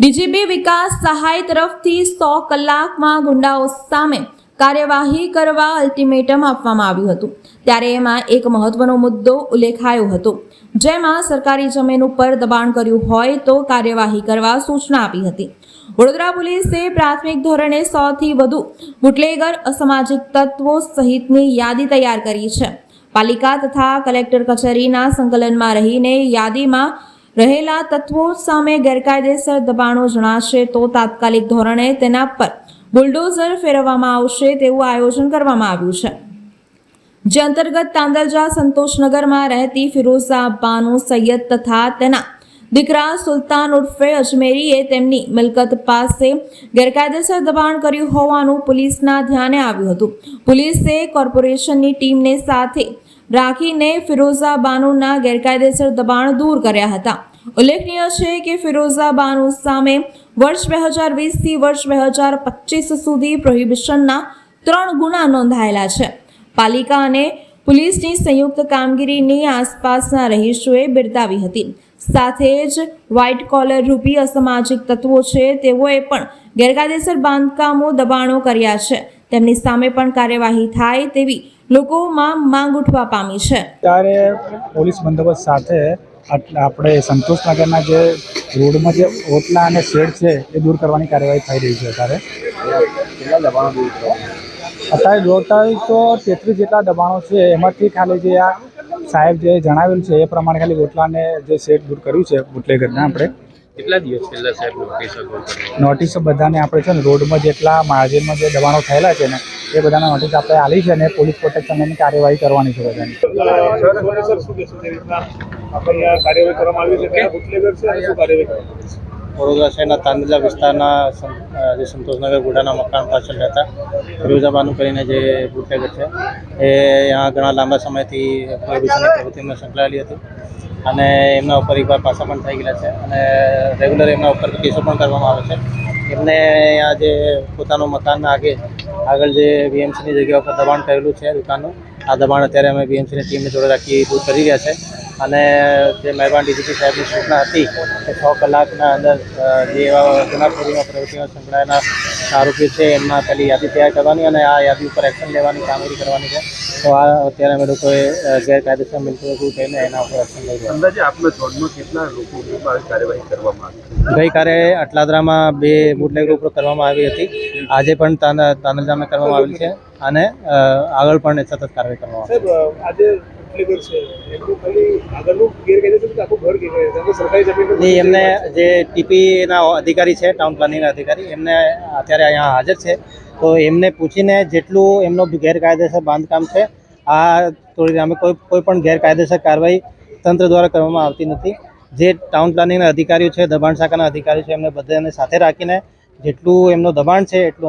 DGP વિકાસ સહાય તરફથી સો કલાકમાં ગુંડાઓ સામે કાર્યવાહી કરવા અલ્ટિમેટમ આપવામાં આવ્યું હતું. ત્યારે એમાં એક મહત્વનો મુદ્દો ઉલ્લેખાયો હતો. જેમાં સરકારી જમીન ઉપર દબાણ કર્યું હોય તો કાર્યવાહી કરવા સૂચના આપી હતી. વડોદરા પોલીસે પ્રાથમિક ધોરણે સોથી વધુ બુટલેગર અસામાજિક તત્વો સહિતની યાદી તૈયાર કરી છે. પાલિકા તથા કલેક્ટર કચેરીના સંકલનમાં રહીને યાદીમાં રહેલા તત્વો સામે ગેરકાયદેસર દબાણો જણાશે તો તાત્કાલિક ધોરણે તેના પર બુલડોઝર ફેરવવામાં આવશે તેવું આયોજન કરવામાં આવ્યું છે. જે અંતર્ગત તાંદલજા સંતોષનગરમાં રહેતી ફિરોઝા બાનુ સૈયદ તથા તેના દીકરા સુલતાન ઉર્ફે અજમેરીએ તેમની મિલકત પાસે ગેરકાયદેસર દબાણ કર્યું હોવાનું પોલીસના ધ્યાને આવ્યું હતું. પોલીસે કોર્પોરેશનની ટીમને સાથે રાખીને ફિરોઝા બાનુના ગેરકાયદેસર દબાણ દૂર કર્યા હતા. ઉલ્લેખનીય છે કે ફિરોઝા બાનુ સામે વર્ષ બે હજાર વીસથી વર્ષ બે હજાર પચીસ સુધી પ્રોહિબિશનના ત્રણ ગુના નોંધાયેલા છે. પાલિકા અને પોલીસની સંયુક્ત કામગીરીની આસપાસના રહીશોએ બિરદાવી હતી. સાથે જ વ્હાઇટ કોલર રૂપી અસામાજિક તત્વો છે તેઓએ પણ ગેરકાયદેસર બાંધકામો દબાણો કર્યા છે. તેમની સામે પણ કાર્યવાહી થાય તેવી લોકોમાં માંગ ઉઠવા પામી છે. ત્યારે પોલીસ બંદોબસ્ત સાથે આપણે સંતોષનગરના જે રોડમાં જે ઓટલા અને શેડ છે એ દૂર કરવાની કાર્યવાહી થઈ રહી છે અત્યારે. કેટલા દબાણો દૂર અત્યારે ટોટલ તો તેત્રીસ જેટલા દબાણો છે એમાંથી ખાલી જે આ સાહેબ જે જણાવેલું છે એ પ્રમાણે ખાલી ઓટલાને જે શેડ દૂર કર્યું છે બુટલેગરના આપણે. કેટલા દિવસ પહેલા સાહેબ નોટિસ અગાઉ નોટિસ બધાને આપણે છે ને રોડમાં જેટલા માર્જિનમાં જે દબાણો થયેલા છે ને એ બધાના નોટિસ આપણે આલી છે અને પોલીસ પ્રોટેક્શનની કાર્યવાહી કરવાની છે બધાની. વડોદરા શહેરના તાંદલા વિસ્તારના જે સંતોષનગર ગુડાના મકાન પાછળ રહેતા ફિરોઝાબાનું કરીને જે બુટલેગર છે, એ અહીંયા ઘણા લાંબા સમયથી પ્રોહિબિશનની પ્રવૃત્તિમાં સંકળાયેલી હતી અને એમના ઉપર એકવાર પાછા પણ થઈ ગયેલા છે અને રેગ્યુલર એમના ઉપર કેસો પણ કરવામાં આવે છે. એમને અહીંયા જે પોતાનું મકાન આગે આગળ જે બીએમસીની જગ્યા ઉપર દબાણ કરેલું છે દુકાનનું, આ દબાણ અત્યારે અમે બીએમસીની ટીમને જોડે રાખી દૂર કરી રહ્યા છે. અને જે મહેરબાન ડીજીપી સાહેબની સૂચના હતી કે છ કલાકના અંદર જે એવા ગુનાખોરીમાં પ્રવૃત્તિમાં સંકળાયેલા આરોપીઓ છે એમના પહેલી યાદી તૈયાર કરવાની અને આ યાદી ઉપર એક્શન લેવાની કામગીરી કરવાની છે. તો આ અત્યારે અમે લોકોએ ગેરકાયદેસર મિલકતો થઈને એના ઉપર એક્શન લઈ રહ્યા અંદાજે આપના ઝોનમાં કેટલા લોકો કાર્યવાહી કરવામાં આવી ગઈકાલે અટલાદરામાં બે બુટલેગ ઉપર કરવામાં આવી હતી. આજે પણ તાના તાનજામે કરવામાં આવેલી છે. અને આગળ પણ સતત કાર્યવાહી કરવામાં આવશે છે. આજે એમને જે ટીપીના અધિકારી છે ટાઉન પ્લાનિંગના અધિકારી એમને અત્યારે અહીંયા હાજર છે. તો એમને પૂછીને જેટલું એમનો ગેરકાયદેસર બાંધકામ છે આ થોડી અમે કોઈ કોઈ પણ ગેરકાયદેસર કાર્યવાહી તંત્ર દ્વારા કરવામાં આવતી નથી. જે ટાઉન પ્લાનિંગના અધિકારીઓ છે દબાણ શાખાના અધિકારીઓ છે એમને બધાને સાથે રાખીને જેટલું એમનું દબાણ છે એટલું અમે